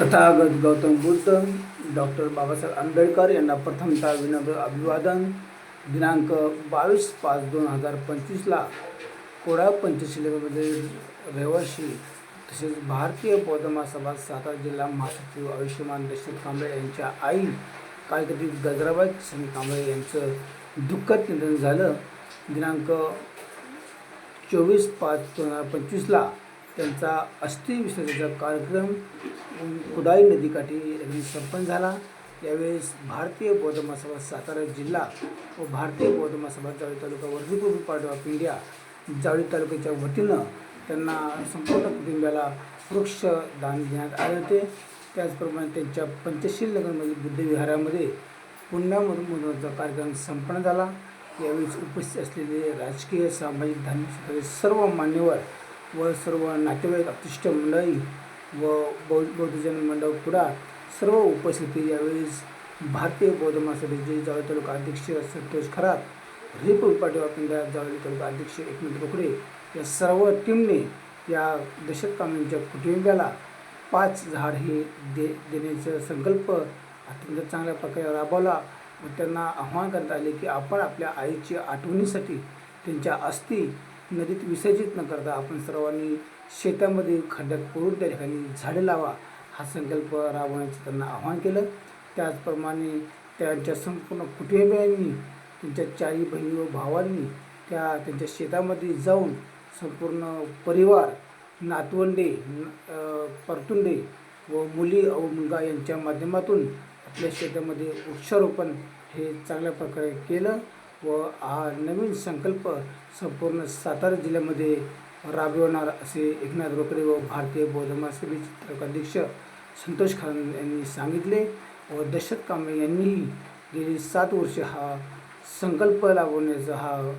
Tathagata Gautam Buddha doctor Babasaheb Ambedkar यांना प्रथमतः विनम्र अभिवादन. दिनांक बावीस पाच दोन हजार पंचवीसला कोडा पंचशिलेमध्ये रहिवाशी तसेच भारतीय बौद्ध सभा सातारा जिल्हा महासचिव आयुष्यमान दशरथ कांबळे यांच्या आई कार्यकर्ती गजराबाई किसन कांबळे यांचं दुःखद निधन झालं. दिनांक चोवीस पाच दोन हजार पंचवीसला त्यांचा अस्थिविसर्जनाचा कार्यक्रम कुडाई नदीकाठी यांनी संपन्न झाला. यावेळेस भारतीय बौद्ध महासभा सातारा जिल्हा व भारतीय बौद्ध महासभा जावळी तालुका वर्धीपूर्वी पार्ट ऑफ इंडिया जावळी तालुक्याच्या वतीनं त्यांना संपूर्ण कुटुंबाला वृक्ष दान देण्यात आले होते. त्याचप्रमाणे त्यांच्या पंचशील नगरमधील बुद्धविहारामध्ये पुण्यामधून कार्यक्रम संपन्न झाला. यावेळी उपस्थित असलेले राजकीय सामाजिक धार्मिक सर्व मान्यवर व सर्व नातेवाईक अतिष्ठ मंडळी व बौद्ध बौद्धजन मंडळ कुडा सर्व उपस्थिती यावेळेस भारतीय बौद्ध महासभेचे जावळी तालुका अध्यक्ष Santosh Kharat republic party of India Jawali तालुका अध्यक्ष एकनाथ रोकडे या सर्व टीमने या दशक कामांच्या कुटुंबियाला पाच झाड हे दे देण्याचा संकल्प अत्यंत चांगल्या प्रकारे राबवला व त्यांना आव्हान करण्यात आले की आपण आपल्या आईच्या आठवणीसाठी त्यांच्या अस्थी नदीत विसर्जित न करता आपण सर्वांनी शेतामध्ये खड्ड्यात पडून त्या ठिकाणी झाडे लावा हा संकल्प राबवण्याचं त्यांना आवाहन केलं. त्याचप्रमाणे त्यांच्या संपूर्ण कुटुंबियांनी त्यांच्या चारी बहिणी व भावांनी त्या त्यांच्या शेतामध्ये जाऊन संपूर्ण परिवार नातवंडे न- परतुंडे व मुली व मुलगा यांच्या माध्यमातून आपल्या शेतामध्ये वृक्षारोपण हे चांगल्या प्रकारे केलं. व हा नवीन संकल्प संपूर्ण सातारा जिल्ह्यामध्ये राबवणार असे एकनाथ रोकडे व भारतीय बौद्ध महासभेचे तालुकाध्यक्ष संतोष खान यांनी सांगितले व दशरथ कांबळे यांनीही गेली सात वर्षे हा संकल्प राबवण्याचा हा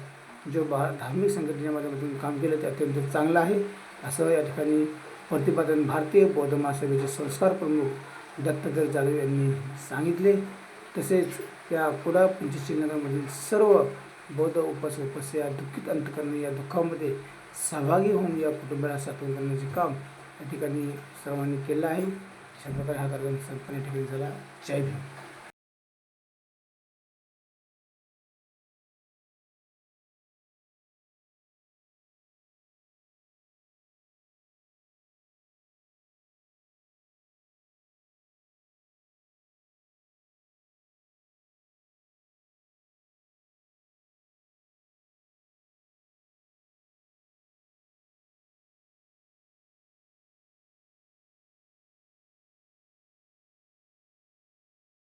जो भा धार्मिक संघटनेच्या माध्यमातून काम केलं ते अत्यंत चांगलं आहे. असं या ठिकाणी प्रतिपादन भारतीय बौद्ध महासभेचे संस्कार प्रमुख दत्तात्रय जाधव यांनी सांगितले. तसेच या कुडा पंचशील म्हणजे नगरमधील सर्व बौद्ध उपास उपस्थित या दुःखित अंतकरणी या दुःखामध्ये सहभागी होऊन या कुटुंबाला सातवण करण्याचे काम या ठिकाणी सर्वांनी केलं आहे. अशा प्रकारे हा कार्यक्रम संपन्न ठिकाणी झाला जय भीम.